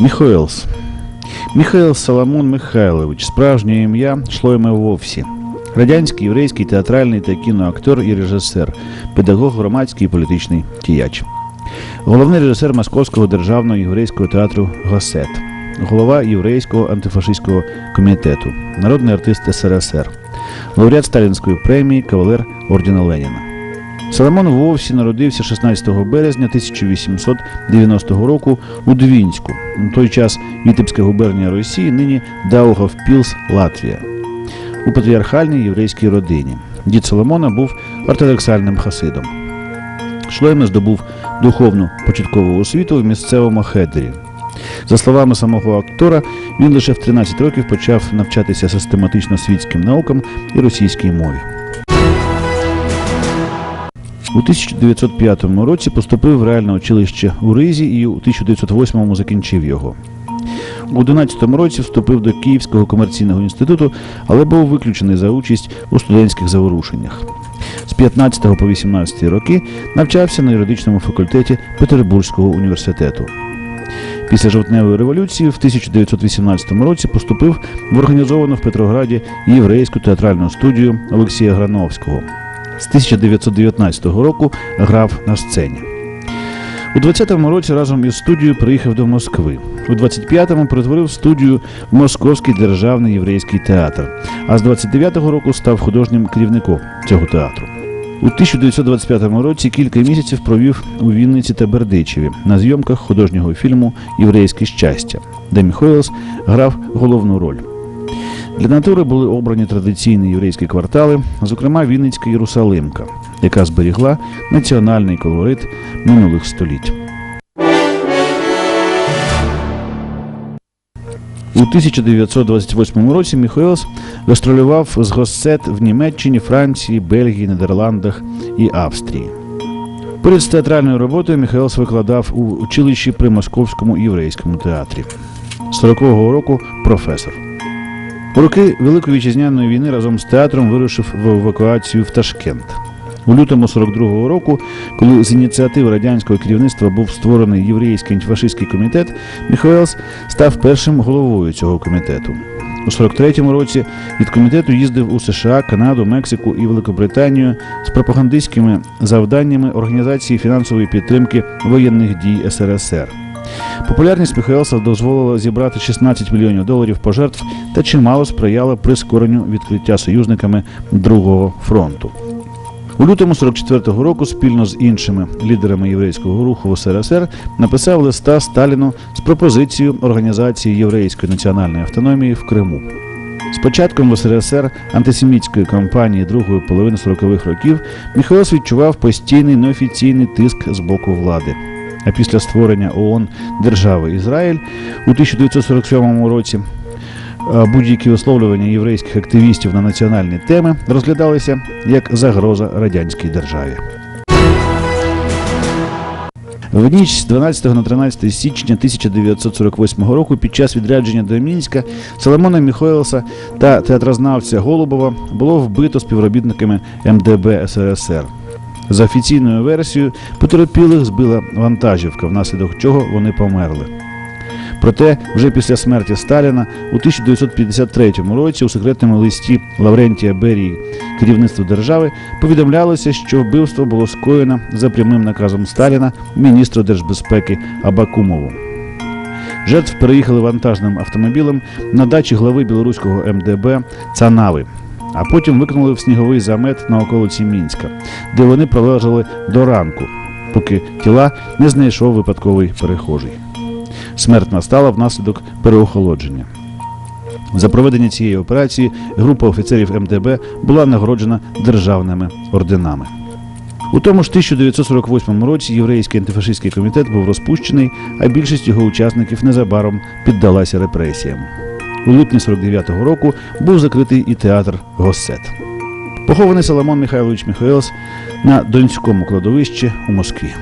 Міхоелс. Міхайл Соломон Михайлович, справжнє ім'я Шлойме Вовсі. Радянський, єврейський, театральний та кіноактор і режисер, педагог, громадський і політичний діяч. Головний режисер Московського державного єврейського театру Госет, голова Єврейського антифашистського комітету, народний артист СРСР, лауреат Сталінської премії, кавалер ордена Леніна. Соломон Вовсі народився 16 березня 1890 року у Двінську, на той час Вітебська губернія Росії, нині Даугавпілс, Латвія, у патріархальній єврейській родині. Дід Соломона був ортодоксальним хасидом. Шлойме здобув духовну початкову освіту в місцевому хедері. За словами самого актора, він лише в 13 років почав навчатися систематично світським наукам і російській мові. У 1905 році поступив в реальне училище у Ризі і у 1908 закінчив його. У 11 році вступив до Київського комерційного інституту, але був виключений за участь у студентських заворушеннях. З 15 по 18 роки навчався на юридичному факультеті Петербурзького університету. Після жовтневої революції в 1918 році поступив в організовану в Петрограді єврейську театральну студію Олексія Грановського. З 1919 року грав на сцені. У 20-му році разом із студією приїхав до Москви. У 25-му перетворив студію в Московський державний єврейський театр, а з 29-го року став художнім керівником цього театру. У 1925 році кілька місяців провів у Вінниці та Бердичеві на зйомках художнього фільму Єврейське щастя, де Міхоелс грав головну роль. Для натури були обрані традиційні єврейські квартали, зокрема Вінницька Єрусалимка, яка зберігла національний колорит минулих століть. У 1928 році Міхоелс гастролював з Госсет в Німеччині, Франції, Бельгії, Нідерландах і Австрії. Поряд з театральною роботою Міхаелс викладав у училищі при Московському єврейському театрі. З 40-го року професор. У роки Великої вітчизняної війни разом з театром вирушив в евакуацію в Ташкент. У лютому 42-го року, коли з ініціативи радянського керівництва був створений єврейський антифашистський комітет, Міхаелс став першим головою цього комітету. У 43-му році від комітету їздив у США, Канаду, Мексику і Великобританію з пропагандистськими завданнями організації фінансової підтримки воєнних дій СРСР. Популярність Міхаелса дозволила зібрати 16 мільйонів доларів пожертв та чимало сприяла прискоренню відкриття союзниками Другого фронту. У лютому 44-го року спільно з іншими лідерами єврейського руху в СРСР написав листа Сталіну з пропозицією організації єврейської національної автономії в Криму. З початком в СРСР антисемітської кампанії другої половини 40-х років Міхаелс відчував постійний неофіційний тиск з боку влади. А після створення ООН держави Ізраїль у 1947 році будь-які висловлювання єврейських активістів на національні теми розглядалися як загроза радянській державі. В ніч з 12 на 13 січня 1948 року під час відрядження до Мінська Соломона Міхоелса та театрознавця Голубова було вбито співробітниками МДБ СРСР. За офіційною версією, потерпілих збила вантажівка, внаслідок чого вони померли. Проте, вже після смерті Сталіна у 1953 році у секретному листі Лаврентія Берії керівництву держави повідомлялося, що вбивство було скоєно за прямим наказом Сталіна міністру держбезпеки Абакумову. Жертв переїхали вантажним автомобілем на дачі глави білоруського МДБ Цанави, а потім викинули в сніговий замет на околиці Мінська, де вони пролежали до ранку, поки тіла не знайшов випадковий перехожий. Смерть настала внаслідок переохолодження. За проведення цієї операції група офіцерів МДБ була нагороджена державними орденами. У тому ж 1948 році єврейський антифашистський комітет був розпущений, а більшість його учасників незабаром піддалася репресіям. У липні 49-го року був закритий і театр Госсет. Похований Соломон Михайлович Михайлос на Донському кладовищі у Москві.